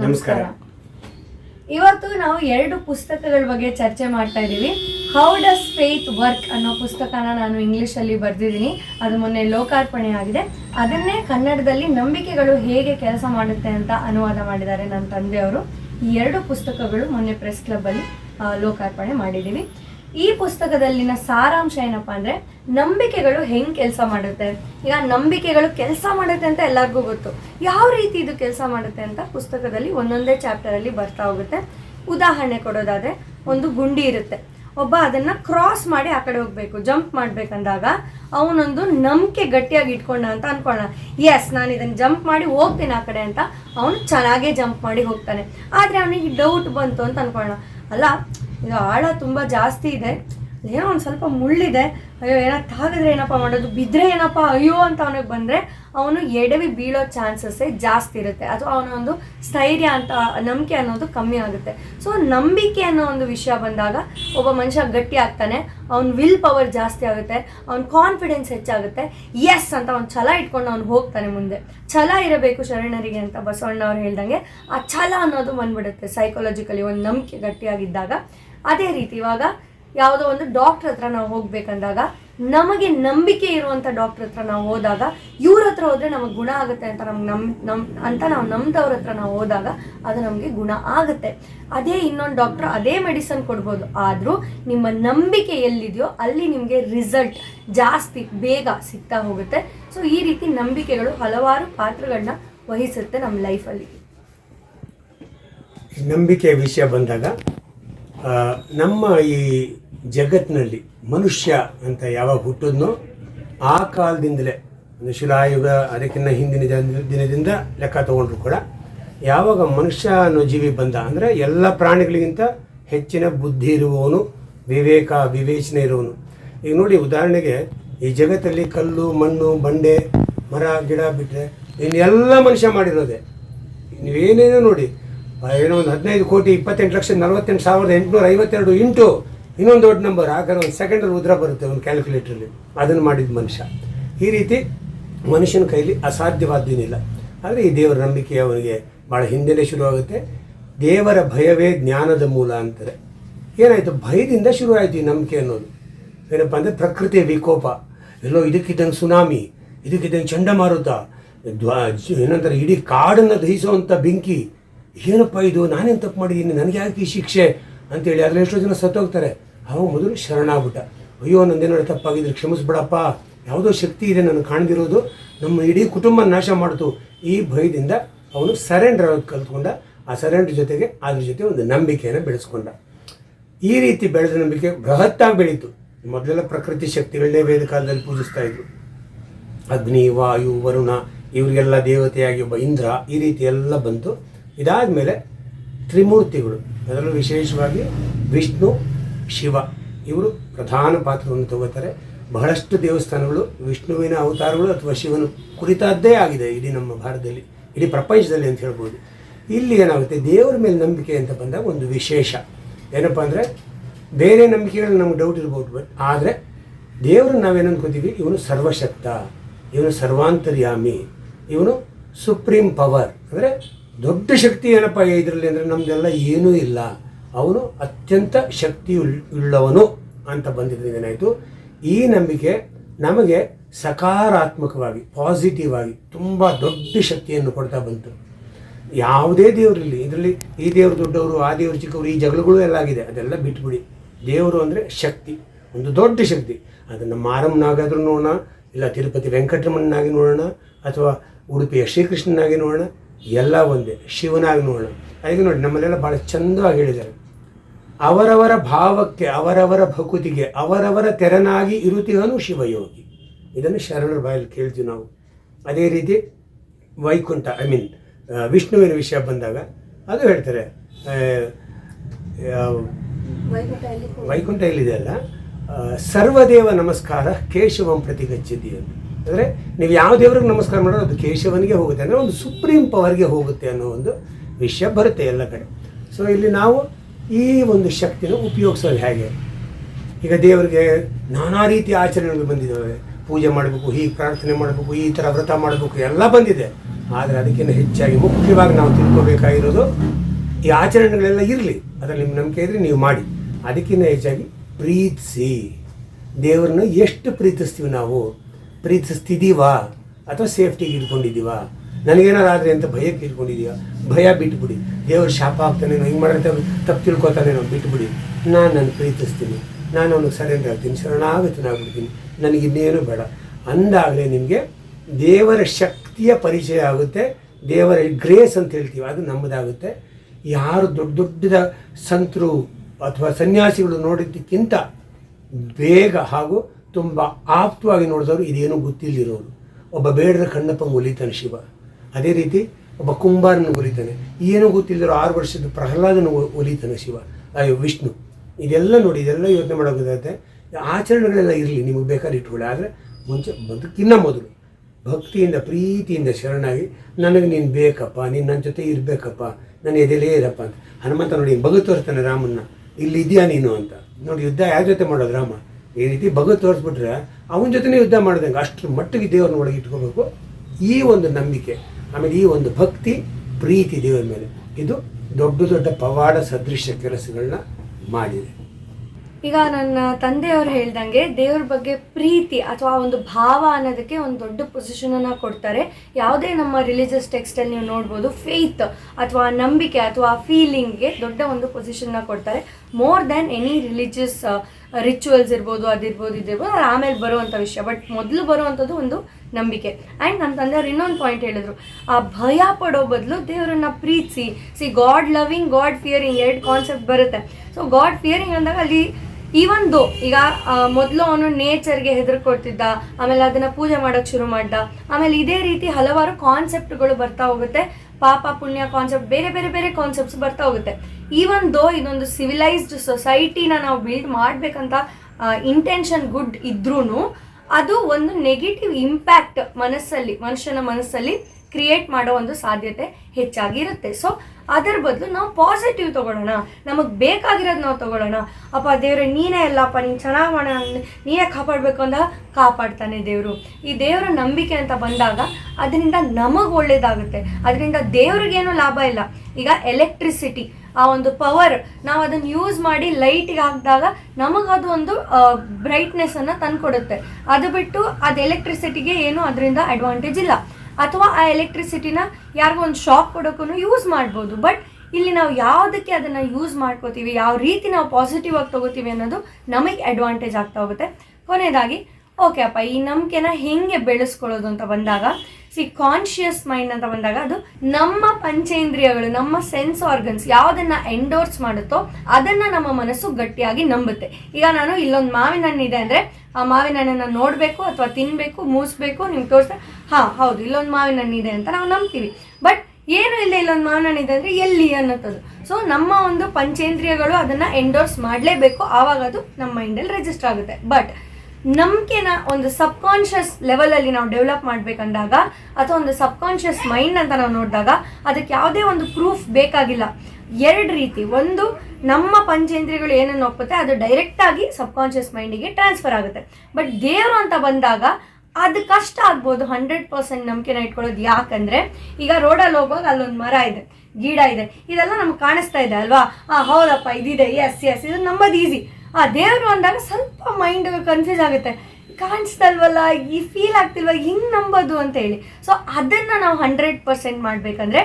ನಮಸ್ಕಾರ. ಇವತ್ತು ನಾವು ಎರಡು ಪುಸ್ತಕಗಳ ಬಗ್ಗೆ ಚರ್ಚೆ ಮಾಡ್ತಾ ಇದ್ದೀವಿ. ಹೌ ಡಸ್ ಫೇತ್ ವರ್ಕ್ ಅನ್ನೋ ಪುಸ್ತಕನ ನಾನು ಇಂಗ್ಲಿಷ್ ಅಲ್ಲಿ ಬರೆದಿದ್ದೀನಿ. ಅದು ಮೊನ್ನೆ ಲೋಕಾರ್ಪಣೆ ಆಗಿದೆ. ಅದನ್ನೇ ಕನ್ನಡದಲ್ಲಿ ನಂಬಿಕೆಗಳು ಹೇಗೆ ಕೆಲಸ ಮಾಡುತ್ತೆ ಅಂತ ಅನುವಾದ ಮಾಡಿದ್ದಾರೆ ನನ್ನ ತಂದೆಯವರು. ಈ ಎರಡು ಪುಸ್ತಕಗಳು ಮೊನ್ನೆ ಪ್ರೆಸ್ ಕ್ಲಬ್ ಅಲ್ಲಿ ಲೋಕಾರ್ಪಣೆ ಮಾಡಿದ್ದೀವಿ. ಈ ಪುಸ್ತಕದಲ್ಲಿನ ಸಾರಾಂಶ ಏನಪ್ಪ ಅಂದ್ರೆ ನಂಬಿಕೆಗಳು ಹೆಂಗ್ ಕೆಲಸ ಮಾಡುತ್ತೆ? ಈಗ ನಂಬಿಕೆಗಳು ಕೆಲಸ ಮಾಡುತ್ತೆ ಅಂತ ಎಲ್ಲರಿಗೂ ಗೊತ್ತು. ಯಾವ ರೀತಿ ಇದು ಕೆಲಸ ಮಾಡುತ್ತೆ ಅಂತ ಪುಸ್ತಕದಲ್ಲಿ ಒಂದೊಂದೇ ಚಾಪ್ಟರ್ ಅಲ್ಲಿ ಬರ್ತಾ ಹೋಗುತ್ತೆ. ಉದಾಹರಣೆ ಕೊಡೋದಾದ್ರೆ, ಒಂದು ಗುಂಡಿ ಇರುತ್ತೆ. ಒಬ್ಬ ಅದನ್ನ ಕ್ರಾಸ್ ಮಾಡಿ ಆ ಕಡೆ ಹೋಗ್ಬೇಕು ಜಂಪ್ ಮಾಡ್ಬೇಕಂದಾಗ ಅವನೊಂದು ನಂಬಿಕೆ ಗಟ್ಟಿಯಾಗಿ ಇಟ್ಕೊಂಡ ಅಂತ ಅನ್ಕೊಳ್ಳೋಣ ಎಸ್ ನಾನು ಇದನ್ನ ಜಂಪ್ ಮಾಡಿ ಹೋಗ್ತೀನಿ ಆ ಕಡೆ ಅಂತ ಅವನು ಚೆನ್ನಾಗೇ ಜಂಪ್ ಮಾಡಿ ಹೋಗ್ತಾನೆ. ಆದ್ರೆ ಅವನಿಗೆ ಡೌಟ್ ಬಂತು ಅಂತ ಅನ್ಕೊಳ್ಳೋಣ ಅಲ್ಲ ಇದು ಆಳ ತುಂಬ ಜಾಸ್ತಿ ಇದೆ. ಏನೋ ಒಂದು ಸ್ವಲ್ಪ ಮುಳ್ಳಿದೆ. ಅಯ್ಯೋ ಏನೋ ತಾಗಿದ್ರೆ ಏನಪ್ಪ ಮಾಡೋದು? ಬಿದ್ದರೆ ಏನಪ್ಪ? ಅಯ್ಯೋ ಅಂತ ಅವನಿಗೆ ಬಂದರೆ ಅವನು ಎಡವಿ ಬೀಳೋ ಚಾನ್ಸಸ್ಸೇ ಜಾಸ್ತಿ ಇರುತ್ತೆ. ಅಥವಾ ಅವನ ಒಂದು ಸ್ಥೈರ್ಯ ಅಂತ, ನಂಬಿಕೆ ಅನ್ನೋದು ಕಮ್ಮಿ ಆಗುತ್ತೆ. ಸೊ ನಂಬಿಕೆ ಅನ್ನೋ ಒಂದು ವಿಷಯ ಬಂದಾಗ ಒಬ್ಬ ಮನುಷ್ಯ ಗಟ್ಟಿ ಆಗ್ತಾನೆ. ಅವ್ನ ವಿಲ್ ಪವರ್ ಜಾಸ್ತಿ ಆಗುತ್ತೆ. ಅವ್ನ ಕಾನ್ಫಿಡೆನ್ಸ್ ಹೆಚ್ಚಾಗುತ್ತೆ. ಎಸ್ ಅಂತ ಅವ್ನು ಛಲ ಇಟ್ಕೊಂಡು ಅವ್ನು ಹೋಗ್ತಾನೆ ಮುಂದೆ. ಛಲ ಇರಬೇಕು ಶರಣರಿಗೆ ಅಂತ ಬಸವಣ್ಣ ಅವ್ರು ಹೇಳ್ದಂಗೆ. ಆ ಛಲ ಅನ್ನೋದು ಬಂದ್ಬಿಡುತ್ತೆ ಸೈಕಾಲಜಿಕಲಿ ಒಂದು ನಂಬಿಕೆ ಗಟ್ಟಿಯಾಗಿದ್ದಾಗ ಅದೇ ರೀತಿ ಇವಾಗ ಯಾವುದೋ ಒಂದು ಡಾಕ್ಟರ್ ಹತ್ರ ನಾವು ಹೋಗ್ಬೇಕಂದಾಗ, ನಮಗೆ ನಂಬಿಕೆ ಇರುವಂಥ ಡಾಕ್ಟರ್ ಹತ್ರ ನಾವು ಹೋದಾಗ, ಇವ್ರ ಹತ್ರ ಹೋದ್ರೆ ನಮಗೆ ಗುಣ ಆಗುತ್ತೆ ಅಂತ ನಮ್ಗೆ ನಮ್ ನಮ್ ಅಂತ ನಾವು ನಂಬ್ದವ್ರ ಹತ್ರ ನಾವು ಹೋದಾಗ ಅದು ನಮಗೆ ಗುಣ ಆಗುತ್ತೆ. ಅದೇ ಇನ್ನೊಂದು ಡಾಕ್ಟರ್ ಅದೇ ಮೆಡಿಸನ್ ಕೊಡ್ಬೋದು. ಆದರೂ ನಿಮ್ಮ ನಂಬಿಕೆ ಎಲ್ಲಿದೆಯೋ ಅಲ್ಲಿ ನಿಮಗೆ ರಿಸಲ್ಟ್ ಜಾಸ್ತಿ ಬೇಗ ಸಿಗ್ತಾ ಹೋಗುತ್ತೆ. ಸೊ ಈ ರೀತಿ ನಂಬಿಕೆಗಳು ಹಲವಾರು ಪಾತ್ರಗಳನ್ನ ವಹಿಸುತ್ತೆ ನಮ್ಮ ಲೈಫಲ್ಲಿ ನಂಬಿಕೆ ವಿಷಯ ಬಂದಾಗ ನಮ್ಮ ಈ ಜಗತ್ತಿನಲ್ಲಿ ಮನುಷ್ಯ ಅಂತ ಯಾವಾಗ ಹುಟ್ಟಿದ್ನೋ ಆ ಕಾಲದಿಂದಲೇ ಒಂದು ಶಿಲಾಯುಗ ಅದಕ್ಕಿಂತ ಹಿಂದಿನ ದಿನದಿಂದ ಲೆಕ್ಕ ತಗೊಂಡ್ರು ಕೂಡ, ಯಾವಾಗ ಮನುಷ್ಯ ಅನ್ನೋ ಜೀವಿ ಬಂದ ಅಂದರೆ ಎಲ್ಲ ಪ್ರಾಣಿಗಳಿಗಿಂತ ಹೆಚ್ಚಿನ ಬುದ್ಧಿ ಇರುವವನು, ವಿವೇಕ, ವಿವೇಚನೆ ಇರುವವನು. ಈಗ ನೋಡಿ ಉದಾಹರಣೆಗೆ, ಈ ಜಗತ್ತಲ್ಲಿ ಕಲ್ಲು, ಮಣ್ಣು, ಬಂಡೆ, ಮರ, ಗಿಡ ಬಿಟ್ಟರೆ ಇನ್ನೆಲ್ಲ ಮನುಷ್ಯ ಮಾಡಿರೋದೆ. ನೀವೇನೇನೋ ನೋಡಿ ಏನೋ ಒಂದು ಹದಿನೈದು ಕೋಟಿ, ಇಪ್ಪತ್ತೆಂಟು ಲಕ್ಷ, ನಲವತ್ತೆಂಟು ಸಾವಿರದ ಎಂಟುನೂರ ಐವತ್ತೆರಡು ಇಂಟು ಇನ್ನೊಂದು ದೊಡ್ಡ ನಂಬರ್ ಹಾಗಾದ್ರೆ ಒಂದು ಸೆಕೆಂಡಲ್ಲಿ ಉದ್ರ ಬರುತ್ತೆ ಒಂದು ಕ್ಯಾಲ್ಕುಲೇಟ್ರಲ್ಲಿ ಅದನ್ನು ಮಾಡಿದ ಮನುಷ್ಯ. ಈ ರೀತಿ ಮನುಷ್ಯನ ಕೈಲಿ ಅಸಾಧ್ಯವಾದ್ದೇನಿಲ್ಲ ಆದರೆ ಈ ದೇವರ ನಂಬಿಕೆ ಅವನಿಗೆ ಭಾಳ ಹಿಂದೆನೇ ಶುರುವಾಗುತ್ತೆ. ದೇವರ ಭಯವೇ ಜ್ಞಾನದ ಮೂಲ ಅಂತಾರೆ. ಏನಾಯಿತು? ಭಯದಿಂದ ಶುರುವಾಯಿತು ಈ ನಂಬಿಕೆ ಅನ್ನೋದು. ಏನಪ್ಪ ಅಂದರೆ ಪ್ರಕೃತಿಯ ವಿಕೋಪ. ಎಲ್ಲೋ ಇದಕ್ಕಿದ್ದಂಗೆ ಸುನಾಮಿ, ಇದಕ್ಕಿದ್ದಂಗೆ ಚಂಡಮಾರುತ ಜ- ಏನಂತಾರೆ, ಇಡೀ ಕಾಡನ್ನು ದಹಿಸುವಂಥ ಬೆಂಕಿ ಏನಪ್ಪ ಇದು? ನಾನೇನು ತಪ್ಪು ಮಾಡಿದ್ದೀನಿ? ನನಗೆ ಯಾಕೆ ಈ ಶಿಕ್ಷೆ? ಅಂತೇಳಿ ಅದ್ರಲ್ಲಿ ಎಷ್ಟೋ ಜನ ಸತ್ತೋಗ್ತಾರೆ. ಅವಾಗ ಮೊದಲು ಶರಣಾಗ್ಬಿಟ್ಟ ಅಯ್ಯೋ ನಂದೇನಾದ್ರು ತಪ್ಪಾಗಿದ್ರೆ ಕ್ಷಮಿಸ್ಬಿಡಪ್ಪ. ಯಾವುದೋ ಶಕ್ತಿ ಇದೆ ನಾನು ಕಾಣದಿರೋದು. ನಮ್ಮ ಇಡೀ ಕುಟುಂಬ ನಾಶ ಮಾಡ್ತು. ಈ ಭಯದಿಂದ ಅವನು ಸರೆಂಡರ್ ಆಗೋದು ಕಲ್ತ್ಕೊಂಡ. ಆ ಸರೆಂಡರ್ ಜೊತೆಗೆ ಅದ್ರ ಜೊತೆ ಒಂದು ನಂಬಿಕೆಯನ್ನು ಬೆಳೆಸ್ಕೊಂಡ. ಈ ರೀತಿ ಬೆಳೆದ ನಂಬಿಕೆ ಬೃಹತ್ತಾಗಿ ಬೆಳೀತು. ಮೊದಲೆಲ್ಲ ಪ್ರಕೃತಿ ಶಕ್ತಿಗಳನ್ನೇ ವೇದ ಕಾಲದಲ್ಲಿ ಪೂಜಿಸ್ತಾ ಇದ್ರು. ಅಗ್ನಿ, ವಾಯು, ವರುಣ, ಇವರಿಗೆಲ್ಲ ದೇವತೆಯಾಗಿ ಒಬ್ಬ ಇಂದ್ರ ಈ ರೀತಿ ಎಲ್ಲ ಬಂತು. ಇದಾದ ಮೇಲೆ ತ್ರಿಮೂರ್ತಿಗಳು. ಅದರಲ್ಲೂ ವಿಶೇಷವಾಗಿ ವಿಷ್ಣು, ಶಿವ. ಇವರು ಪ್ರಧಾನ ಪಾತ್ರವನ್ನು ತಗೋತಾರೆ. ಬಹಳಷ್ಟು ದೇವಸ್ಥಾನಗಳು ವಿಷ್ಣುವಿನ ಅವತಾರಗಳು ಅಥವಾ ಶಿವನು ಕುರಿತಾದ್ದೇ ಆಗಿದೆ ಇಡೀ ನಮ್ಮ ಭಾರತದಲ್ಲಿ, ಇಡೀ ಪ್ರಪಂಚದಲ್ಲಿ ಅಂತ ಹೇಳ್ಬೋದು. ಇಲ್ಲಿ ಏನಾಗುತ್ತೆ, ದೇವರ ಮೇಲೆ ನಂಬಿಕೆ ಅಂತ ಬಂದಾಗ ಒಂದು ವಿಶೇಷ. ಏನಪ್ಪ ಅಂದರೆ, ಬೇರೆ ನಂಬಿಕೆಗಳು ನಮ್ಗೆ ಡೌಟ್ ಇರ್ಬೋದು ಬಟ್ ಆದರೆ ದೇವರು ನಾವೇನು ಇವನು ಸರ್ವಶಕ್ತ, ಇವನು ಸರ್ವಾಂತರ್ಯಾಮಿ, ಇವನು ಸುಪ್ರೀಂ ಪವರ್. ಅಂದರೆ ದೊಡ್ಡ ಶಕ್ತಿ ಏನಪ್ಪ ಇದರಲ್ಲಿ ಅಂದರೆ ನಮ್ದೆಲ್ಲ ಏನೂ ಇಲ್ಲ. ಅವನು ಅತ್ಯಂತ ಶಕ್ತಿ ಉಳ್- ಉಳ್ಳವನು ಅಂತ ಬಂದಿದ್ದರಿಂದ ಏನಾಯಿತು? ಈ ನಂಬಿಕೆ ನಮಗೆ ಸಕಾರಾತ್ಮಕವಾಗಿ ಪಾಸಿಟಿವ್ ಆಗಿ ತುಂಬ ದೊಡ್ಡ ಶಕ್ತಿಯನ್ನು ಕೊಡ್ತಾ ಬಂತು. ಯಾವುದೇ ದೇವರಲ್ಲಿ ಇದರಲ್ಲಿ ಈ ದೇವರು ದೊಡ್ಡವರು, ಆ ದೇವರು ಚಿಕ್ಕವರು, ಈ ಜಗಳಗಳು ಎಲ್ಲ ಆಗಿದೆ. ಅದೆಲ್ಲ ಬಿಟ್ಬಿಡಿ. ದೇವರು ಅಂದರೆ ಶಕ್ತಿ, ಒಂದು ದೊಡ್ಡ ಶಕ್ತಿ. ಅದನ್ನು ಮಾರಮ್ಮನಾಗಾದರೂ ನೋಡೋಣ, ಇಲ್ಲ ತಿರುಪತಿ ವೆಂಕಟರಮಣನಾಗಿ ನೋಡೋಣ, ಅಥವಾ ಉಡುಪಿಯ ಶ್ರೀಕೃಷ್ಣನಾಗಿ ನೋಡೋಣ ಎಲ್ಲ ಒಂದೇ. ಶಿವನಾಗಿ ನೋಡೋಣ ಅದಕ್ಕೆ ನೋಡಿ ನಮ್ಮಲ್ಲೆಲ್ಲ ಭಾಳ ಚಂದವಾಗಿ ಹೇಳಿದ್ದಾರೆ. ಅವರವರ ಭಾವಕ್ಕೆ ಅವರವರ ಭಕುತಿಗೆ ಅವರವರ ತೆರನಾಗಿ ಇರುತ್ತಿಹನು ಶಿವಯೋಗಿ. ಇದನ್ನು ಶರಣರ ಬಾಯಲ್ಲಿ ಕೇಳ್ತೀವಿ ನಾವು. ಅದೇ ರೀತಿ ವೈಕುಂಠ ಐ ಮೀನ್ ವಿಷ್ಣುವಿನ ವಿಷಯ ಬಂದಾಗ ಅದು ಹೇಳ್ತಾರೆ ವೈಕುಂಠ ಎಲ್ಲಿದೆ ಅಲ್ಲ? ಸರ್ವದೇವ ನಮಸ್ಕಾರ ಕೇಶವಂ ಪ್ರತಿ ಅಂತ. ಅಂದರೆ ನೀವು ಯಾವ ದೇವ್ರಿಗೆ ನಮಸ್ಕಾರ ಮಾಡೋದು ಅದು ಕೇಶವನಿಗೆ ಹೋಗುತ್ತೆ ಅಂದರೆ ಒಂದು ಸುಪ್ರೀಂ ಪವರ್ಗೆ ಹೋಗುತ್ತೆ ಅನ್ನೋ ಒಂದು ವಿಷಯ ಬರುತ್ತೆ ಎಲ್ಲ ಕಡೆ. ಸೊ ಇಲ್ಲಿ ನಾವು ಈ ಒಂದು ಶಕ್ತಿನ ಉಪಯೋಗಿಸೋದು ಹೇಗೆ? ಈಗ ದೇವರಿಗೆ ನಾನಾ ರೀತಿಯ ಆಚರಣೆಗಳು ಬಂದಿದ್ದಾವೆ. ಪೂಜೆ ಮಾಡಬೇಕು, ಹೀಗೆ ಪ್ರಾರ್ಥನೆ ಮಾಡಬೇಕು, ಈ ಥರ ವ್ರತ ಮಾಡಬೇಕು, ಎಲ್ಲ ಬಂದಿದೆ. ಆದರೆ ಅದಕ್ಕಿಂತ ಹೆಚ್ಚಾಗಿ ಮುಖ್ಯವಾಗಿ ನಾವು ತಿಳ್ಕೋಬೇಕಾಗಿರೋದು ಈ ಆಚರಣೆಗಳೆಲ್ಲ ಇರಲಿ. ಅದರಲ್ಲಿ ನಿಮ್ಮ ನಂಬಿಕೆ ಇದ್ರೆ ನೀವು ಮಾಡಿ. ಅದಕ್ಕಿಂತ ಹೆಚ್ಚಾಗಿ ಪ್ರೀತಿಸಿ. ದೇವರನ್ನ ಎಷ್ಟು ಪ್ರೀತಿಸ್ತೀವಿ ನಾವು? ಪ್ರೀತಿಸ್ತಿದ್ದೀವಾ ಅಥವಾ ಸೇಫ್ಟಿಗೆ ಇಟ್ಕೊಂಡಿದ್ದೀವಾ ನನಗೇನಾರು ಆದರೆ ಅಂತ ಭಯಕ್ಕೆ ಇಟ್ಕೊಂಡಿದ್ದೀವಾ ಭಯ ಬಿಟ್ಬಿಡಿ. ದೇವ್ರ ಶಾಪ ಆಗ್ತಾನೇನೋ ಹಿಂಗೆ ಮಾಡಿದ್ರೆ ತಪ್ಪು ತಿಳ್ಕೊತಾನೇನೋ ಬಿಟ್ಬಿಡಿ. ನಾನು ನಾನು ಪ್ರೀತಿಸ್ತೀನಿ. ನಾನು ಅವನಿಗೆ ಸರೆಂಡರ್ ಆಗ್ತೀನಿ ಶರಣಾಗತನಾಗ್ಬಿಡ್ತೀನಿ ನನಗೆ ಇನ್ನೇನು ಬೇಡ. ಅಂದಾಗಲೇ ನಿಮಗೆ ದೇವರ ಶಕ್ತಿಯ ಪರಿಚಯ ಆಗುತ್ತೆ. ದೇವರ ಗ್ರೇಸ್ ಅಂತ ಹೇಳ್ತೀವಿ. ಅದು ನಮ್ಮದಾಗುತ್ತೆ. ಯಾರು ದೊಡ್ಡ ದೊಡ್ಡದ ಸಂತರು ಅಥವಾ ಸನ್ಯಾಸಿಗಳು ನೋಡಿದ್ದಕ್ಕಿಂತ ಬೇಗ ಹಾಗೂ ತುಂಬ ಆಪ್ತವಾಗಿ ನೋಡಿದವರು ಇದೇನು ಗೊತ್ತಿಲ್ಲದಿರೋರು ಒಬ್ಬ ಬೇಡರ ಕಣ್ಣಪ್ಪ ಒಲಿತಾನೆ ಶಿವ. ಅದೇ ರೀತಿ ಒಬ್ಬ ಕುಂಬಾರನ ಒಲಿತಾನೆ ಏನೂ ಗೊತ್ತಿಲ್ಲದಿರೋ ಆರು ವರ್ಷದ ಪ್ರಹ್ಲಾದನ ಒಲಿತಾನೆ ಶಿವ. ಅಯ್ಯೋ, ವಿಷ್ಣು. ಇದೆಲ್ಲ ನೋಡಿ, ಇದೆಲ್ಲ ಯೋಚನೆ ಮಾಡೋಕ್ಕಾಗತ್ತೆ. ಆಚರಣೆಗಳೆಲ್ಲ ಇರಲಿ, ನಿಮಗೆ ಬೇಕಾದ್ರೆ ಇಟ್ಕೊಳ್ಳಿ ಆದರೆ ಮುಂಚೆ ಬದುಕಿನ್ನ ಮೊದಲು. ಭಕ್ತಿಯಿಂದ, ಪ್ರೀತಿಯಿಂದ ಶರಣಾಗಿ, ನನಗೆ ನೀನು ಬೇಕಪ್ಪ, ನೀನು ನನ್ನ ಜೊತೆ ಇರಬೇಕಪ್ಪ, ನನ್ನ ಎದೆಲೇ ಇರಪ್ಪ ಅಂತ. ಹನುಮಂತ ನೋಡಿ ಬಗು ತೋರಿಸ್ತಾನೆ ರಾಮನ್ನ ಇಲ್ಲಿದೆಯಾ ನೀನು ಅಂತ. ನೋಡಿ, ಯುದ್ಧ ಯಾರ ಜೊತೆ ಮಾಡೋದು ರಾಮ? ಈ ರೀತಿ ಭಗವತ್ ತೋರಿಸ್ಬಿಟ್ರೆ ಅವನ ಜೊತೆನೇ ಯುದ್ಧ ಮಾಡಿದಂಗೆ ಅಷ್ಟರ ಮಟ್ಟಿಗೆ ದೇವ್ರನ್ನ ಒಳಗೆ ಇಟ್ಕೋಬೇಕು ಈ ಒಂದು ನಂಬಿಕೆ, ಆಮೇಲೆ ಈ ಒಂದು ಭಕ್ತಿ, ಪ್ರೀತಿ ದೇವರ ಮೇಲೆ. ಇದು ದೊಡ್ಡ ದೊಡ್ಡ ಪವಾಡ ಸದೃಶ ಕೆಲಸಗಳನ್ನ ಮಾಡಿದೆ. ಈಗ ನನ್ನ ತಂದೆಯವರು ಹೇಳ್ದಂಗೆ ದೇವ್ರ ಬಗ್ಗೆ ಪ್ರೀತಿ ಅಥವಾ ಒಂದು ಭಾವ ಅನ್ನೋದಕ್ಕೆ ಒಂದು ದೊಡ್ಡ ಪೊಸಿಷನ್ ಅನ್ನ ಕೊಡ್ತಾರೆ. ಯಾವುದೇ ನಮ್ಮ ರಿಲಿಜಿಯಸ್ ಟೆಕ್ಸ್ಟಲ್ಲಿ ನೀವು ನೋಡ್ಬೋದು ಫೇತ್ ಅಥವಾ ನಂಬಿಕೆ ಅಥವಾ ಫೀಲಿಂಗ್ಗೆ ದೊಡ್ಡ ಒಂದು ಪೊಸಿಷನ್ನ ಕೊಡ್ತಾರೆ. More than any religious rituals ಇರ್ಬೋದು, ಅದಿರ್ಬೋದು ಇದಿರ್ಬೋದು ಆಮೇಲೆ ಬರುವಂಥ ವಿಷಯ. ಬಟ್ ಮೊದಲು ಬರುವಂಥದ್ದು ಒಂದು ನಂಬಿಕೆ. ಆ್ಯಂಡ್ ನಮ್ಮ ತಂದೆಯವ್ರು ಇನ್ನೊಂದು ಪಾಯಿಂಟ್ ಹೇಳಿದ್ರು. ಆ ಭಯ ಪಡೋ ಬದಲು ದೇವರನ್ನ ಪ್ರೀತಿಸಿ. See God loving God fearing ಎರಡು ಕಾನ್ಸೆಪ್ಟ್ ಬರುತ್ತೆ. ಸೊ ಗಾಡ್ ಫಿಯರಿಂಗ್ ಅಂದಾಗ ಅಲ್ಲಿ ಈವನ್ ದೋ ಈಗ ಮೊದಲು ಅವನು ನೇಚರ್ಗೆ ಹೆದರ್ಕೊಡ್ತಿದ್ದ ಆಮೇಲೆ ಅದನ್ನು ಪೂಜೆ ಮಾಡೋಕ್ಕೆ ಶುರು ಮಾಡ್ದ, ಆಮೇಲೆ ಇದೇ ರೀತಿ ಹಲವಾರು ಕಾನ್ಸೆಪ್ಟ್ಗಳು ಬರ್ತಾ ಹೋಗುತ್ತೆ. ಪಾಪ, ಪುಣ್ಯ ಕಾನ್ಸೆಪ್ಟ್ ಬೇರೆ ಬೇರೆ ಬೇರೆ ಕಾನ್ಸೆಪ್ಟ್ಸ್ ಬರ್ತಾ ಹೋಗುತ್ತೆ. ಈವನ್ ದೋ ಇದೊಂದು ಸಿವಿಲೈಸ್ಡ್ ಸೊಸೈಟಿನ ನಾವು ಬಿಲ್ಡ್ ಮಾಡಬೇಕಂತ ಇಂಟೆನ್ಷನ್ ಗುಡ್ ಇದ್ರೂ ಅದು ಒಂದು ನೆಗೆಟಿವ್ ಇಂಪ್ಯಾಕ್ಟ್ ಮನಸ್ಸಲ್ಲಿ, ಮನುಷ್ಯನ ಮನಸ್ಸಲ್ಲಿ ಕ್ರಿಯೇಟ್ ಮಾಡೋ ಒಂದು ಸಾಧ್ಯತೆ ಹೆಚ್ಚಾಗಿರುತ್ತೆ. ಸೊ ಅದರ ಬದಲು ನಾವು ಪಾಸಿಟಿವ್ ತೊಗೊಳ್ಳೋಣ. ನಮಗೆ ಬೇಕಾಗಿರೋದು ನಾವು ತೊಗೊಳ್ಳೋಣ. ಅಪ್ಪ ದೇವ್ರೆ, ನೀನೇ ಅಲ್ಲಪ್ಪ ನೀನು ಚೆನ್ನಾಗಿ ಮಾಡೋಣ ನೀನೇ ಕಾಪಾಡಬೇಕು ಅಂತ ಕಾಪಾಡ್ತಾನೆ ದೇವರು. ಈ ದೇವರ ನಂಬಿಕೆ ಅಂತ ಬಂದಾಗ ಅದರಿಂದ ನಮಗೆ ಒಳ್ಳೇದಾಗುತ್ತೆ. ಅದರಿಂದ ದೇವ್ರಿಗೇನು ಲಾಭ ಇಲ್ಲ. ಈಗ ಎಲೆಕ್ಟ್ರಿಸಿಟಿ ಆ ಒಂದು ಪವರ್ ನಾವು ಅದನ್ನು ಯೂಸ್ ಮಾಡಿ ಲೈಟಿಗೆ ಹಾಕಿದಾಗ ನಮಗದು ಒಂದು ಬ್ರೈಟ್ನೆಸ್ ಅನ್ನ ತಂದ್ಕೊಡುತ್ತೆ. ಅದು ಬಿಟ್ಟು ಅದು ಎಲೆಕ್ಟ್ರಿಸಿಟಿಗೆ ಏನು ಅದರಿಂದ ಅಡ್ವಾಂಟೇಜ್ ಇಲ್ಲ. ಅಥವಾ ಆ ಎಲೆಕ್ಟ್ರಿಸಿಟಿನ ಯಾರಿಗೋ ಒಂದು ಶಾಕ್ ಕೊಡೋಕ್ಕೂ ಯೂಸ್ ಮಾಡ್ಬೋದು. ಬಟ್ ಇಲ್ಲಿ ನಾವು ಯಾವುದಕ್ಕೆ ಅದನ್ನು ಯೂಸ್ ಮಾಡ್ಕೋತೀವಿ, ಯಾವ ರೀತಿ ನಾವು ಪಾಸಿಟಿವ್ ಆಗಿ ತಗೋತೀವಿ ಅನ್ನೋದು ನಮಗೆ ಅಡ್ವಾಂಟೇಜ್ ಆಗ್ತಾ ಹೋಗುತ್ತೆ. ಕೊನೆಯದಾಗಿ ಓಕೆ ಅಪ್ಪ, ಈ ನಂಬಿಕೆನ ಹೆಂಗೆ ಬೆಳೆಸ್ಕೊಳ್ಳೋದು ಅಂತ ಬಂದಾಗ ಸಿ ಕಾನ್ಷಿಯಸ್ ಮೈಂಡ್ ಅಂತ ಬಂದಾಗ ಅದು ನಮ್ಮ ಪಂಚೇಂದ್ರಿಯಗಳು, ನಮ್ಮ ಸೆನ್ಸ್ ಆರ್ಗನ್ಸ್ ಯಾವುದನ್ನ ಎಂಡೋರ್ಸ್ ಮಾಡುತ್ತೋ ಅದನ್ನ ನಮ್ಮ ಮನಸ್ಸು ಗಟ್ಟಿಯಾಗಿ ನಂಬುತ್ತೆ. ಈಗ ನಾನು ಇಲ್ಲೊಂದು ಮಾವಿನ ಹಣ್ಣು ಇದೆ ಅಂದರೆ, ಆ ಮಾವಿನ ಹಣ್ಣನ್ನು ನೋಡಬೇಕು ಅಥವಾ ತಿನ್ನಬೇಕು ಮೂಸಬೇಕು ನಿಮ್ಗೆ ತೋರಿಸ್ತಾ ಹಾಂ, ಹೌದು, ಇಲ್ಲೊಂದು ಮಾವಿನ ಹಣ್ಣು ಇದೆ ಅಂತ ನಾವು ನಂಬ್ತೀವಿ. ಬಟ್ ಏನು ಇಲ್ಲ ಇಲ್ಲೊಂದು ಮಾವಿನ ಹಣ್ಣು ಇದೆ ಅಂದರೆ ಎಲ್ಲಿ ಅನ್ನೋದು ಸೊ ನಮ್ಮ ಒಂದು ಪಂಚೇಂದ್ರಿಯಗಳು ಅದನ್ನು ಎಂಡೋರ್ಸ್ ಮಾಡಲೇಬೇಕು. ಆವಾಗ ಅದು ನಮ್ಮ ಮೈಂಡಲ್ಲಿ ರಿಜಿಸ್ಟರ್ ಆಗುತ್ತೆ. ಬಟ್ ನಂಬಿಕೆನ ಒಂದು ಸಬ್ಕಾನ್ಷಿಯಸ್ ಲೆವೆಲಲ್ಲಿ ನಾವು ಡೆವಲಪ್ ಮಾಡ್ಬೇಕಂದಾಗ ಅಥವಾ ಒಂದು ಸಬ್ಕಾನ್ಷಿಯಸ್ ಮೈಂಡ್ ಅಂತ ನಾವು ನೋಡಿದಾಗ ಅದಕ್ಕೆ ಯಾವುದೇ ಒಂದು ಪ್ರೂಫ್ ಬೇಕಾಗಿಲ್ಲ. ಎರಡು ರೀತಿ. ಒಂದು, ನಮ್ಮ ಪಂಚೇಂದ್ರಿಯಗಳು ಏನನ್ನು ಒಪ್ಪುತ್ತೆ? ಅದು ಡೈರೆಕ್ಟಾಗಿ ಸಬ್ಕಾನ್ಷಿಯಸ್ ಮೈಂಡಿಗೆ ಟ್ರಾನ್ಸ್ಫರ್ ಆಗುತ್ತೆ. ಬಟ್ ದೇವರು ಅಂತ ಬಂದಾಗ ಅದು ಕಷ್ಟ ಆಗ್ಬೋದು. ಹಂಡ್ರೆಡ್ ಪರ್ಸೆಂಟ್ ನಂಬಿಕೆನ ಇಟ್ಕೊಳ್ಳೋದು ಯಾಕಂದ್ರೆ ಈಗ ರೋಡಲ್ಲಿ ಹೋಗುವಾಗ ಅಲ್ಲೊಂದು ಮರ ಇದೆ, ಗಿಡ ಇದೆ, ಇದೆಲ್ಲ ನಮ್ಗೆ ಕಾಣಿಸ್ತಾ ಇದೆ ಅಲ್ವಾ? ಹೌದಪ್ಪ, ಇದಿದೆ ಎಸ್ ಎಸ್ ಇದು ನಂಬೋದು ಈಸಿ ಆ ದೇವರು ಅಂದಾಗ ಸ್ವಲ್ಪ ಮೈಂಡ್ ಕನ್ಫ್ಯೂಸ್ ಆಗುತ್ತೆ. ಕಾಣಿಸ್ತಲ್ವಲ್ಲ ಈ ಫೀಲ್ ಆಗ್ತಿಲ್ವ, ಹಿಂಗೆ ನಂಬೋದು ಅಂತ ಹೇಳಿ. ಸೊ ಅದನ್ನು ನಾವು ಹಂಡ್ರೆಡ್ ಪರ್ಸೆಂಟ್ ಮಾಡಬೇಕಂದ್ರೆ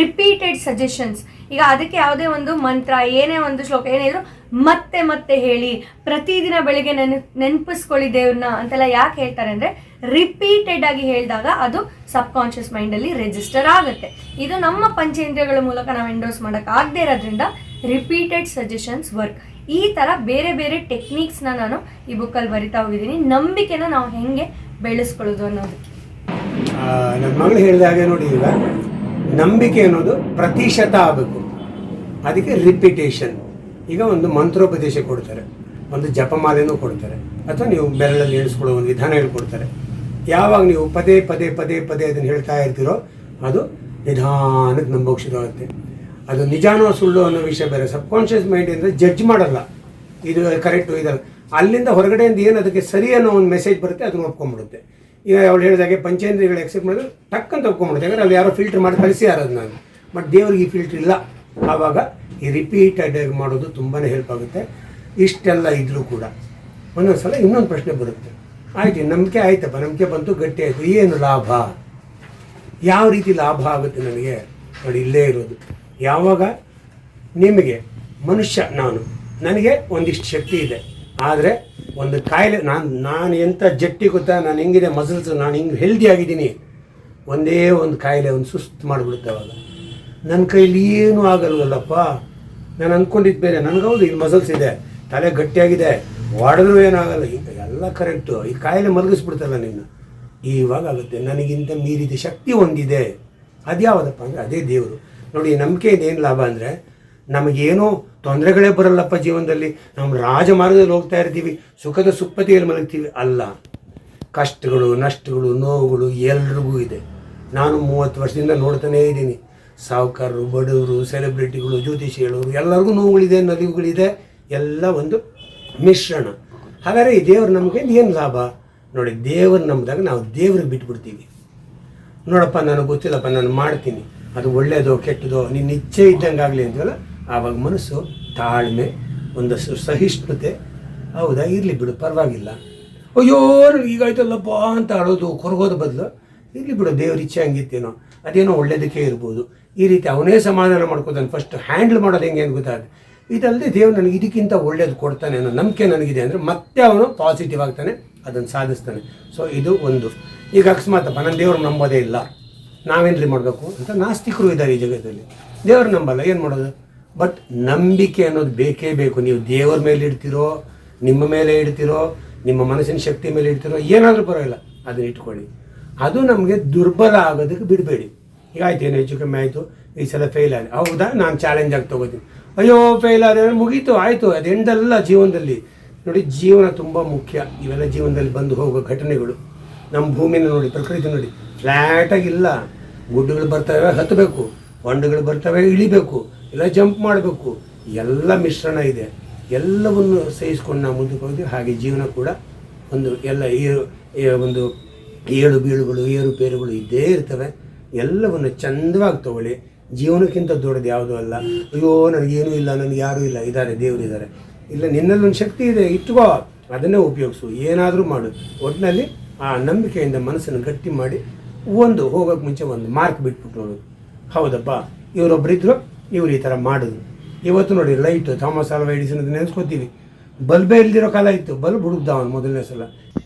ರಿಪೀಟೆಡ್ ಸಜೆಷನ್ಸ್ ಈಗ ಅದಕ್ಕೆ ಯಾವುದೇ ಒಂದು ಮಂತ್ರ, ಏನೇ ಒಂದು ಶ್ಲೋಕ, ಏನೇ ಇದ್ರು ಮತ್ತೆ ಮತ್ತೆ ಹೇಳಿ, ಪ್ರತಿದಿನ ಬೆಳಿಗ್ಗೆ ನೆನ, ನೆನಪಿಸ್ಕೊಳ್ಳಿ ದೇವ್ರನ್ನ ಅಂತೆಲ್ಲ ಯಾಕೆ ಹೇಳ್ತಾರೆ ಅಂದರೆ ರಿಪೀಟೆಡ್ ಆಗಿ ಹೇಳಿದಾಗ ಅದು ಸಬ್ ಕಾನ್ಷಿಯಸ್ ಮೈಂಡಲ್ಲಿ ರಿಜಿಸ್ಟರ್ ಆಗುತ್ತೆ. ಇದು ನಮ್ಮ ಪಂಚೇಂದ್ರಿಯಗಳ ಮೂಲಕ ನಾವು ಎಂಡೋಸ್ ಮಾಡೋಕೆ ಆಗದೆ ಇರೋದ್ರಿಂದ ರಿಪೀಟೆಡ್ ಸಜೆಷನ್ಸ್ ವರ್ಕ್ ಈ ಥರ ಬೇರೆ ಬೇರೆ ಟೆಕ್ನಿಕ್ಸ್ನ ನಾನು ಈ ಬುಕ್ಕಲ್ಲಿ ಬರಿತಾ ಹೋಗಿದ್ದೀನಿ. ನಂಬಿಕೆನ ನಾವು ಹೆಂಗೆ ಬೆಳೆಸ್ಕೊಳ್ಳೋದು ಅನ್ನೋದಕ್ಕೆ. ನನ್ನ ಮಗಳು ಹೇಳಿದ ಹಾಗೆ ನೋಡಿ ಈಗ. ನಂಬಿಕೆ ಅನ್ನೋದು ಪ್ರತಿಶತ ಆಗಬೇಕು. ಅದಕ್ಕೆ ರಿಪಿಟೇಷನ್ ಈಗ ಒಂದು ಮಂತ್ರೋಪದೇಶ ಕೊಡ್ತಾರೆ. ಒಂದು ಜಪಮಾಲೆನೂ ಕೊಡ್ತಾರೆ. ಅಥವಾ ನೀವು ಬೆರಳಲ್ಲಿ ಎಣಿಸ್ಕೊಳ್ಳೋ ಒಂದು ವಿಧಾನ ಹೇಳ್ಕೊಡ್ತಾರೆ. ಯಾವಾಗ ನೀವು ಪದೇ ಪದೇ ಪದೇ ಪದೇ ಅದನ್ನು ಹೇಳ್ತಾ ಇರ್ತೀರೋ, ಅದು ನಿಧಾನಕ್ಕೆ ನಂಬೋಕ್ಷಿತವಾಗುತ್ತೆ. ಅದು ನಿಜಾನೋ ಸುಳ್ಳು ಅನ್ನೋ ವಿಷಯ ಬೇರೆ. ಸಬ್ಕಾನ್ಷಿಯಸ್ ಮೈಂಡ್ ಅಂದರೆ ಜಡ್ಜ್ ಮಾಡಲ್ಲ. ಇದು ಕರೆಕ್ಟು ಇದಲ್ಲ. ಅಲ್ಲಿಂದ ಹೊರಗಡೆಯಿಂದ ಏನು ಅದಕ್ಕೆ ಸರಿ ಅನ್ನೋ ಒಂದು ಮೆಸೇಜ್ ಬರುತ್ತೆ, ಅದನ್ನ ಒಪ್ಕೊಂಡ್ಬಿಡುತ್ತೆ. ಈಗ ಅವಳು ಹೇಳಿದಾಗೆ ಪಂಚೇಂದ್ರಿಯಗಳು ಎಕ್ಸೆಪ್ಟ್ ಮಾಡಿದ್ರೆ ಟಕ್ ಅಂತ ಒಪ್ಕೊಂಡ್ಬಿಡುತ್ತೆ. ಯಾಕಂದ್ರೆ ಅಲ್ಲಿ ಯಾರೋ ಫಿಲ್ಟರ್ ಮಾಡಿ ಕಳಿಸಿ ಯಾರದು ನಾನು. ಬಟ್ ದೇವ್ರಿಗೆ ಈ ಫಿಲ್ಟರ್ ಇಲ್ಲ. ಆವಾಗ ಈ ರಿಪೀಟೆಡ್ ಮಾಡೋದು ತುಂಬಾ ಹೆಲ್ಪ್ ಆಗುತ್ತೆ. ಇಷ್ಟೆಲ್ಲ ಇದ್ರೂ ಕೂಡ. ಒಂದೊಂದು ಸಲ ಇನ್ನೊಂದು ಪ್ರಶ್ನೆ ಬರುತ್ತೆ. ಆಯ್ತು ನಂಬಿಕೆ ಆಯ್ತಪ್ಪ. ನಂಬಿಕೆ ಬಂತು, ಗಟ್ಟಿ ಆಯಿತು. ಏನು ಲಾಭ? ಯಾವ ರೀತಿ ಲಾಭ ಆಗುತ್ತೆ ನನಗೆ? ನೋಡಿ, ಇಲ್ಲೇ ಇರೋದು. ಯಾವಾಗ? ನಿಮಗೆ ಮನುಷ್ಯ ನಾನು. ನನಗೆ ಒಂದಿಷ್ಟು ಶಕ್ತಿ ಇದೆ. ಆದರೆ ಒಂದು ಕಾಯಿಲೆ, ನಾನು ನಾನು ಎಂಥ ಜಟ್ಟಿ ಗೊತ್ತಾ? ನಾನು ಹೆಂಗಿದೆ ಮಸಲ್ಸ್ ನಾನು ಹಿಂಗೆ ಹೆಲ್ದಿ ಆಗಿದ್ದೀನಿ? ಒಂದೇ ಒಂದು ಕಾಯಿಲೆ, ಒಂದು ಸುಸ್ತು ಮಾಡಿಬಿಡುತ್ತೆ ಅವಾಗ. ನನ್ನ ಕೈಲಿ ಏನೂ ಆಗಲ್ವಲ್ಲಪ್ಪ. ನಾನು ಅಂದ್ಕೊಂಡಿದ್ದು ಬೇರೆ. ನನಗೌದು ಇಲ್ಲಿ ಮಸಲ್ಸ್ ಇದೆ. ತಲೆ ಗಟ್ಟಿಯಾಗಿದೆ. ಹೊಡೆದ್ರೂ ಏನಾಗಲ್ಲ. ಈಗ ಎಲ್ಲ ಕರೆಕ್ಟು ಈ ಕಾಯಿಲೆ ಮಲಗಿಸ್ಬಿಡ್ತಲ್ಲ ನೀನು. ಇವಾಗ ಆಗುತ್ತೆ. ನನಗಿಂತ ಮೀರಿದ ಶಕ್ತಿ ಒಂದಿದೆ ಅದ್ಯಾವುದಪ್ಪ ಅಂದರೆ ಅದೇ ದೇವರು. ನೋಡಿ, ನಂಬಿಕೆಯಿಂದ ಏನು ಲಾಭ ಅಂದರೆ, ನಮಗೇನೋ ತೊಂದರೆಗಳೇ ಬರಲ್ಲಪ್ಪ ಜೀವನದಲ್ಲಿ. ನಾವು ರಾಜಮಾರ್ಗದಲ್ಲಿ ಹೋಗ್ತಾ ಇರ್ತೀವಿ, ಸುಖದ ಸುಪ್ಪತಿಯಲ್ಲಿ ಮಲಗ್ತೀವಿ. ಅಲ್ಲ, ಕಷ್ಟಗಳು, ನಷ್ಟಗಳು, ನೋವುಗಳು ಎಲ್ರಿಗೂ ಇದೆ. ನಾನು ಮೂವತ್ತು ವರ್ಷದಿಂದ ನೋಡ್ತಾನೇ ಇದ್ದೀನಿ. ಸಾಹುಕಾರರು, ಬಡವರು, ಸೆಲೆಬ್ರಿಟಿಗಳು ಜ್ಯೋತಿಷಿಗಳು ಎಲ್ಲರಿಗೂ ನೋವುಗಳಿದೆ, ನಲಿವುಗಳಿದೆ, ಎಲ್ಲ ಒಂದು ಮಿಶ್ರಣ. ಹಾಗಾದರೆ ಈ ದೇವರು ನಮಗೆ ಏನು ಲಾಭ? ನೋಡಿ, ದೇವರು ನಂಬಿದಾಗ ನಾವು ದೇವ್ರಿಗೆ ಬಿಟ್ಬಿಡ್ತೀವಿ. ನೋಡಪ್ಪ, ನನಗೆ ಗೊತ್ತಿಲ್ಲಪ್ಪ, ನಾನು ಮಾಡ್ತೀನಿ. ಅದು ಒಳ್ಳೇದೋ ಕೆಟ್ಟದೋ ನಿನ್ನ ಇಚ್ಛೆ ಇದ್ದಂಗೆ ಆಗಲಿ ಅಂತೀವಲ್ಲ, ಆವಾಗ ಮನಸ್ಸು ತಾಳ್ಮೆ, ಒಂದಷ್ಟು ಸಹಿಷ್ಣುತೆ, ಹೌದಾ, ಇರಲಿ ಬಿಡು, ಪರವಾಗಿಲ್ಲ. ಅಯ್ಯೋ ಈಗಾಯ್ತಲ್ಲಪ್ಪ ಅಂತ ಅಳೋದು ಕೊರಗೋದು ಬದಲು, ಇರಲಿ ಬಿಡು, ದೇವ್ರ ಇಚ್ಛೆ ಹಂಗಿತ್ತೇನೋ ಅದೇನೋ ಒಳ್ಳೇದಕ್ಕೆ ಇರ್ಬೋದು. ಈ ರೀತಿ ಅವನೇ ಸಮಾಧಾನ ಮಾಡ್ಕೋತಾನೆ ಫಸ್ಟ್ ಹ್ಯಾಂಡಲ್ ಮಾಡೋದು ಹೆಂಗೆ ಅಂತ ಗೊತ್ತಾಗುತ್ತೆ. ಇದಲ್ಲದೆ ದೇವ್ರು ನನಗೆ ಇದಕ್ಕಿಂತ ಒಳ್ಳೇದು ಕೊಡ್ತಾನೆ ಅನ್ನೋ ನಂಬಿಕೆ ನನಗಿದೆ ಅಂದರೆ ಮತ್ತೆ ಅವನು ಪಾಸಿಟಿವ್ ಆಗ್ತಾನೆ, ಅದನ್ನು ಸಾಧಿಸ್ತಾನೆ. ಸೊ ಇದು ಒಂದು. ಈಗ ಅಕಸ್ಮಾತಪ್ಪ ನನ್ನ ದೇವ್ರು ನಂಬೋದೇ ಇಲ್ಲ. ನಾವೇನ್ರಿ ಮಾಡಬೇಕು ಅಂತ ನಾಸ್ತಿಕರು ಇದ್ದಾರೆ ಈ ಜಗತ್ತಲ್ಲಿ. ದೇವರು ನಂಬಲ್ಲ, ಏನು ಮಾಡೋದು? ಬಟ್ ನಂಬಿಕೆ ಅನ್ನೋದು ಬೇಕೇ ಬೇಕು. ನೀವು ದೇವರ ಮೇಲೆ ಇಡ್ತಿರೋ, ನಿಮ್ಮ ಮೇಲೆ ಇಡ್ತಿರೋ, ನಿಮ್ಮ ಮನಸ್ಸಿನ ಶಕ್ತಿ ಮೇಲೆ ಇಡ್ತಿರೋ, ಏನಾದರೂ ಪರವಾಗಿಲ್ಲ. ಅದನ್ನ ಇಟ್ಕೊಳ್ಳಿ. ಅದು ನಮಗೆ ದುರ್ಬಲ ಆಗೋದಕ್ಕೆ ಬಿಡಬೇಡಿ. ಈಗ ಆಯ್ತು, ಏನು ಹೆಚ್ಚು ಕಮ್ಮಿ ಆಯಿತು. ಈ ಸಲ ಫೇಲ್ ಆಗಿ ಹೌದಾ? ನಾನು ಚಾಲೆಂಜ್ ಆಗಿ ತೊಗೋತೀನಿ. ಅಯ್ಯೋ ಫೇಲ್ ಆದರೆ ಮುಗೀತು, ಆಯಿತು. ಅದು ಎಂಡಲ್ಲ ಜೀವನದಲ್ಲಿ. ನೋಡಿ, ಜೀವನ ತುಂಬ ಮುಖ್ಯ. ಇವೆಲ್ಲ ಜೀವನದಲ್ಲಿ ಬಂದು ಹೋಗೋ ಘಟನೆಗಳು. ನಮ್ಮ ಭೂಮಿನ ನೋಡಿ, ಪ್ರಕೃತಿ ನೋಡಿ. ಫ್ಲ್ಯಾಟಾಗಿಲ್ಲ ಗುಡ್ಡಗಳು ಬರ್ತವೆ ಹತ್ತಬೇಕು ಹೊಂಡಗಳು ಬರ್ತವೆ, ಇಳಿಬೇಕು. ಇಲ್ಲ, ಜಂಪ್ ಮಾಡಬೇಕು. ಎಲ್ಲ ಮಿಶ್ರಣ ಇದೆ. ಎಲ್ಲವನ್ನು ಸಹಿಸ್ಕೊಂಡು ನಾವು ಮುಂದಕ್ಕೆ ಹೋಗ್ತೀವಿ. ಹಾಗೆ ಜೀವನ ಕೂಡ ಒಂದು ಎಲ್ಲ ಏರು ಒಂದು ಏಳು ಬೀಳುಗಳು ಏರುಪೇರುಗಳು ಇದ್ದೇ ಇರ್ತವೆ. ಎಲ್ಲವನ್ನು ಚಂದವಾಗಿ ತಗೊಳ್ಳಿ. ಜೀವನಕ್ಕಿಂತ ದೊಡ್ಡದು ಯಾವುದೂ ಅಲ್ಲ. ಅಯ್ಯೋ ನನಗೇನೂ ಇಲ್ಲ, ನನಗೆ ಯಾರೂ ಇಲ್ಲ. ಇದ್ದಾರೆ, ದೇವರು ಇದ್ದಾರೆ. ಇಲ್ಲ ನಿನ್ನಲ್ಲಿ ಒಂದು ಶಕ್ತಿ ಇದೆ. ಇಟ್ಕೋ. ಅದನ್ನೇ ಉಪಯೋಗಿಸು. ಏನಾದರೂ ಮಾಡು. ಒಟ್ಟಿನಲ್ಲಿ ಆ ನಂಬಿಕೆಯಿಂದ ಮನಸ್ಸನ್ನು ಗಟ್ಟಿ ಮಾಡಿ ಒಂದು ಹೋಗೋಕ್ಕೆ ಮುಂಚೆ ಒಂದು ಮಾರ್ಕ್ ಬಿಟ್ಬಿಟ್ಟು ನೋಡು. ಹೌದಪ್ಪ ಇವರೊಬ್ಬರಿದ್ರು ಇವ್ರು ಈ ಥರ ಮಾಡಿದ್ರು ಇವತ್ತು ನೋಡಿ ಲೈಟ್ ಥಾಮಸ್ ಆಲ್ವಾ ಎಡಿಸನ್ ಅಂತ ನೆನೆಸ್ಕೋತೀವಿ. ಬಲ್ಬೇ ಇಲ್ದಿರೋ ಕಾಲ ಇತ್ತು. ಬಲ್ಬ್ ಹುಡುಕ್ದ ಅವನು ಮೊದಲನೇ ಸಲ.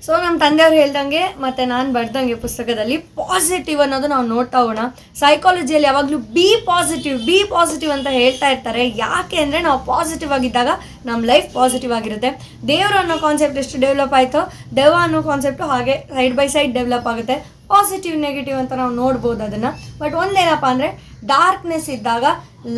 ಸೊ ನಮ್ಮ ತಂದೆಯವ್ರು ಹೇಳ್ದಂಗೆ, ಮತ್ತೆ ನಾನು ಬರ್ದಂಗೆ ಪುಸ್ತಕದಲ್ಲಿ ಪಾಸಿಟಿವ್ ಅನ್ನೋದು ನಾವು ನೋಡ್ತಾ ಹೋಗೋಣ. ಸೈಕಾಲಜಿಯಲ್ಲಿ ಯಾವಾಗಲೂ ಬಿ ಪಾಸಿಟಿವ್ ಬಿ ಪಾಸಿಟಿವ್ ಅಂತ ಹೇಳ್ತಾ ಇರ್ತಾರೆ. ಯಾಕೆ ಅಂದರೆ ನಾವು ಪಾಸಿಟಿವ್ ಆಗಿದ್ದಾಗ ನಮ್ಮ ಲೈಫ್ ಪಾಸಿಟಿವ್ ಆಗಿರುತ್ತೆ. ದೇವರು ಅನ್ನೋ ಕಾನ್ಸೆಪ್ಟ್ ಎಷ್ಟು ಡೆವಲಪ್ ಆಯಿತೋ ದೇವ ಅನ್ನೋ ಕಾನ್ಸೆಪ್ಟು ಹಾಗೆ ಸೈಡ್ ಬೈ ಸೈಡ್ ಡೆವಲಪ್ ಆಗುತ್ತೆ. ಪಾಸಿಟಿವ್ ನೆಗೆಟಿವ್ ಅಂತ ನಾವು ನೋಡ್ಬೋದು ಅದನ್ನು. ಬಟ್ ಒಂದೇನಪ್ಪ ಅಂದರೆ ಡಾರ್ಕ್ನೆಸ್ ಇದ್ದಾಗ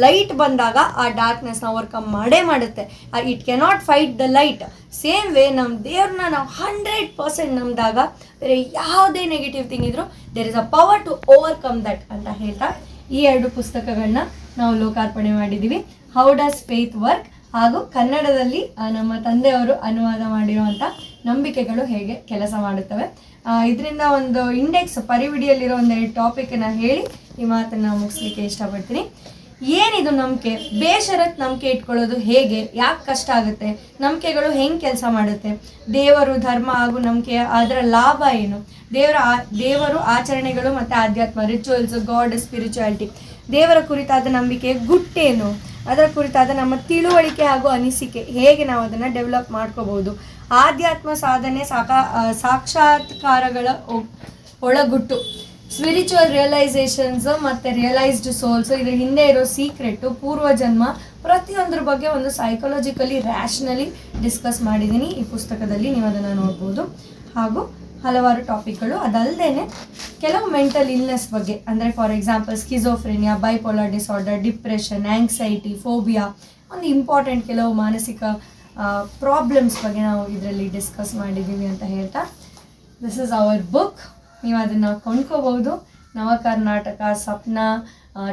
ಲೈಟ್ ಬಂದಾಗ ಆ ಡಾರ್ಕ್ನೆಸ್ನ ಓವರ್ಕಮ್ ಮಾಡೇ ಮಾಡುತ್ತೆ. It cannot fight the light same way ನಮ್ಮ ದೇವ್ರನ್ನ ನಾವು ಹಂಡ್ರೆಡ್ ಪರ್ಸೆಂಟ್ ನಂಬಿದಾಗ, ಬೇರೆ ಯಾವುದೇ ನೆಗೆಟಿವ್ ಥಿಂಗ್ ಇದ್ರೂ there is a power to overcome that ಅಂತ ಹೇಳ್ತಾ ಈ ಎರಡು ಪುಸ್ತಕಗಳನ್ನ ನಾವು ಲೋಕಾರ್ಪಣೆ ಮಾಡಿದ್ದೀವಿ ಹೌ ಡಸ್ ಫೇತ್ ವರ್ಕ್ ಹಾಗೂ ಕನ್ನಡದಲ್ಲಿ ನಮ್ಮ ತಂದೆಯವರು ಅನುವಾದ ಮಾಡಿರುವಂಥ ನಂಬಿಕೆಗಳು ಹೇಗೆ ಕೆಲಸ ಮಾಡುತ್ತವೆ. ಇದರಿಂದ ಒಂದು ಇಂಡೆಕ್ಸ್ ಪರಿವಿಡಿಯಲ್ಲಿರೋ ಒಂದೆರಡು ಟಾಪಿಕನ್ನು ಹೇಳಿ ಈ ಮಾತನ್ನು ಮುಗಿಸ್ಲಿಕ್ಕೆ ಇಷ್ಟಪಡ್ತೀನಿ. ಏನಿದು ನಂಬಿಕೆ? ಬೇಷರತ್ ನಂಬಿಕೆ ಇಟ್ಕೊಳ್ಳೋದು ಹೇಗೆ? ಯಾಕೆ ಕಷ್ಟ ಆಗುತ್ತೆ? ನಂಬಿಕೆಗಳು ಹೆಂಗೆ ಕೆಲಸ ಮಾಡುತ್ತೆ? ದೇವರು ಧರ್ಮ ಹಾಗೂ ನಂಬಿಕೆ ಅದರ ಲಾಭ ಏನು? ದೇವರ ದೇವರು ಆಚರಣೆಗಳು ಮತ್ತು ಆಧ್ಯಾತ್ಮ ರಿಚುವಲ್ಸ್ ಗಾಡ್ ಸ್ಪಿರಿಚುಯಾಲಿಟಿ ದೇವರ ಕುರಿತಾದ ನಂಬಿಕೆ ಗುಟ್ಟೇನು? ಅದರ ಕುರಿತಾದ ನಮ್ಮ ತಿಳುವಳಿಕೆ ಹಾಗೂ ಅನಿಸಿಕೆ ಹೇಗೆ ನಾವು ಅದನ್ನು ಡೆವಲಪ್ ಮಾಡ್ಕೋಬಹುದು. ಆಧ್ಯಾತ್ಮ ಸಾಧನೆ ಸಾಕಾ ಸಾಕ್ಷಾತ್ಕಾರಗಳ ಒಳಗುಟ್ಟು ಸ್ಪಿರಿಚುವಲ್ ರಿಯಲೈಸೇಷನ್ಸ್ ಮತ್ತು ರಿಯಲೈಸ್ಡ್ ಸೋಲ್ಸ್ ಇದ್ರ ಹಿಂದೆ ಇರೋ ಸೀಕ್ರೆಟ್ಟು ಪೂರ್ವಜನ್ಮ ಪ್ರತಿಯೊಂದ್ರ ಬಗ್ಗೆ ಒಂದು ಸೈಕಾಲಜಿಕಲಿ ರ್ಯಾಷನಲಿ ಡಿಸ್ಕಸ್ ಮಾಡಿದ್ದೀನಿ ಈ ಪುಸ್ತಕದಲ್ಲಿ, ನೀವು ಅದನ್ನು ನೋಡ್ಬೋದು. ಹಾಗೂ ಹಲವಾರು ಟಾಪಿಕ್ಗಳು. ಅದಲ್ಲದೆ ಕೆಲವು ಮೆಂಟಲ್ ಇಲ್ನೆಸ್ ಬಗ್ಗೆ. ಅಂದರೆ for example schizophrenia bipolar disorder depression anxiety phobia ಒಂದು ಇಂಪಾರ್ಟೆಂಟ್ ಕೆಲವು ಮಾನಸಿಕ ಪ್ರಾಬ್ಲಮ್ಸ್ ಬಗ್ಗೆ ನಾವು ಇದರಲ್ಲಿ ಡಿಸ್ಕಸ್ ಮಾಡಿದ್ದೀವಿ ಅಂತ ಹೇಳ್ತಾ. ದಿಸ್ ಇಸ್ ಅವರ್ ಬುಕ್ ನೀವು ಅದನ್ನು ಕೊಂಡ್ಕೋಬಹುದು. Nava Karnataka Sapna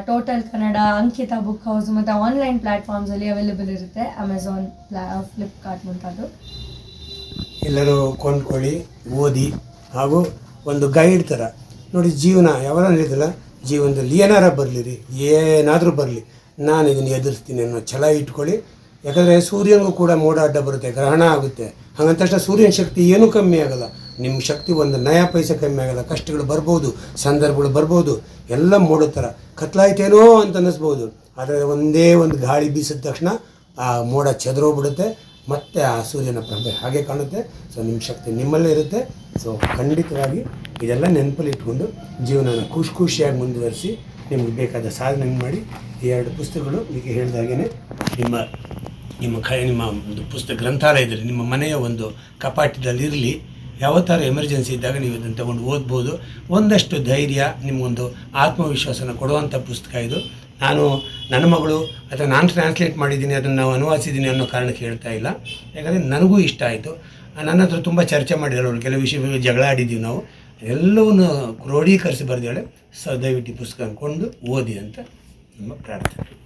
total Kannada Ankita book house ಮತ್ತು ಆನ್ಲೈನ್ ಪ್ಲ್ಯಾಟ್ಫಾರ್ಮ್ಸಲ್ಲಿ ಅವೈಲೇಬಲ್ ಇರುತ್ತೆ. ಅಮೆಝಾನ್ ಫ್ಲಿಪ್ಕಾರ್ಟ್ ಮುಂತಾದ್ದು. ಎಲ್ಲರೂ ಕೊಂಡ್ಕೊಳ್ಳಿ, ಓದಿ ಹಾಗೂ ಒಂದು ಗೈಡ್ ಥರ ನೋಡಿ, ಜೀವನ ಯಾವಾಗ ಹೇಳಿದಲ್ಲ ಜೀವನದಲ್ಲಿ ಏನಾರ ಬರಲಿರಿ, ಏನಾದರೂ ಬರಲಿ. ನಾನು ಇದನ್ನು ಎದುರಿಸ್ತೀನಿ ಅನ್ನೋ ಛಲ ಇಟ್ಕೊಳ್ಳಿ. ಯಾಕಂದರೆ ಸೂರ್ಯನಿಗೂ ಕೂಡ ಮೋಡ ಅಡ್ಡ ಬರುತ್ತೆ, ಗ್ರಹಣ ಆಗುತ್ತೆ. ಹಾಗಂತ ಸೂರ್ಯನ ಶಕ್ತಿ ಏನೂ ಕಮ್ಮಿ ಆಗಲ್ಲ. ನಿಮ್ಮ ಶಕ್ತಿ ಒಂದು ನಯ ಪೈಸೆ ಕಮ್ಮಿ ಆಗಲ್ಲ, ಕಷ್ಟಗಳು ಬರ್ಬೋದು, ಸಂದರ್ಭಗಳು ಬರ್ಬೋದು, ಎಲ್ಲ ಮೋಡೋ ಥರ ಕತ್ಲಾಯ್ತೇನೋ ಅಂತ ಅನ್ನಿಸ್ಬೋದು. ಆದರೆ ಒಂದೇ ಒಂದು ಗಾಳಿ ಬೀಸಿದ ತಕ್ಷಣ ಆ ಮೋಡ ಚೆದರೋಗ್ಬಿಡುತ್ತೆ ಮತ್ತೆ ಆ ಸೂರ್ಯನ ಪ್ರಭೆ ಹಾಗೆ ಕಾಣುತ್ತೆ. ಸೊ ನಿಮ್ಮ ಶಕ್ತಿ ನಿಮ್ಮಲ್ಲೇ ಇರುತ್ತೆ. ಸೊ ಖಂಡಿತವಾಗಿ ಇದೆಲ್ಲ ನೆನಪಲ್ಲಿ ಇಟ್ಕೊಂಡು ಜೀವನನ ಖುಷಿ ಖುಷಿಯಾಗಿ ಮುಂದುವರಿಸಿ ನಿಮ್ಗೆ ಬೇಕಾದ ಸಾಧನೆ ಮಾಡಿ ಈ ಎರಡು ಪುಸ್ತಕಗಳು ಈಗ ಹೇಳಿದಾಗೇ ನಿಮ್ಮ ನಿಮ್ಮ ಕ, ನಿಮ್ಮ ಒಂದು ಪುಸ್ತಕ ಗ್ರಂಥಾಲಯದಲ್ಲಿ ನಿಮ್ಮ ಮನೆಯ ಒಂದು ಕಪಾಟದಲ್ಲಿ ಇರಲಿ. ಥರ ಎಮರ್ಜೆನ್ಸಿ ಇದ್ದಾಗ ನೀವು ಇದನ್ನು ತಗೊಂಡು ಓದ್ಬೋದು. ಒಂದಷ್ಟು ಧೈರ್ಯ, ನಿಮಗೊಂದು ಆತ್ಮವಿಶ್ವಾಸನ ಕೊಡುವಂಥ ಪುಸ್ತಕ ಇದು. ನಾನು ನನ್ನ ಮಗಳು ಅಥವಾ ನಾನು ಟ್ರಾನ್ಸ್ಲೇಟ್ ಮಾಡಿದ್ದೀನಿ, ಅದನ್ನು ನಾವು ಅನುವಾದಿಸಿದ್ದೀನಿ ಅನ್ನೋ ಕಾರಣಕ್ಕೆ ಹೇಳ್ತಾ ಇಲ್ಲ. ಯಾಕಂದರೆ ನನಗೂ ಇಷ್ಟ ಆಯಿತು. ನನ್ನ ಹತ್ರ ತುಂಬ ಚರ್ಚೆ ಮಾಡಿದ್ರು ಅವಳು ಕೆಲವು ವಿಷಯಗಳು ಜಗಳ ಆಡಿದ್ದೀವಿ ನಾವು. ಎಲ್ಲವನ್ನು ಕ್ರೋಢೀಕರಿಸಿ ಬರೆದಿದ್ದಾಳೆ. ಸೊ ಪುಸ್ತಕ ಅಂದ್ಕೊಂಡು ಓದಿ ಅಂತ ನಮ್ಮ ಪ್ರಾರ್ಥನೆ.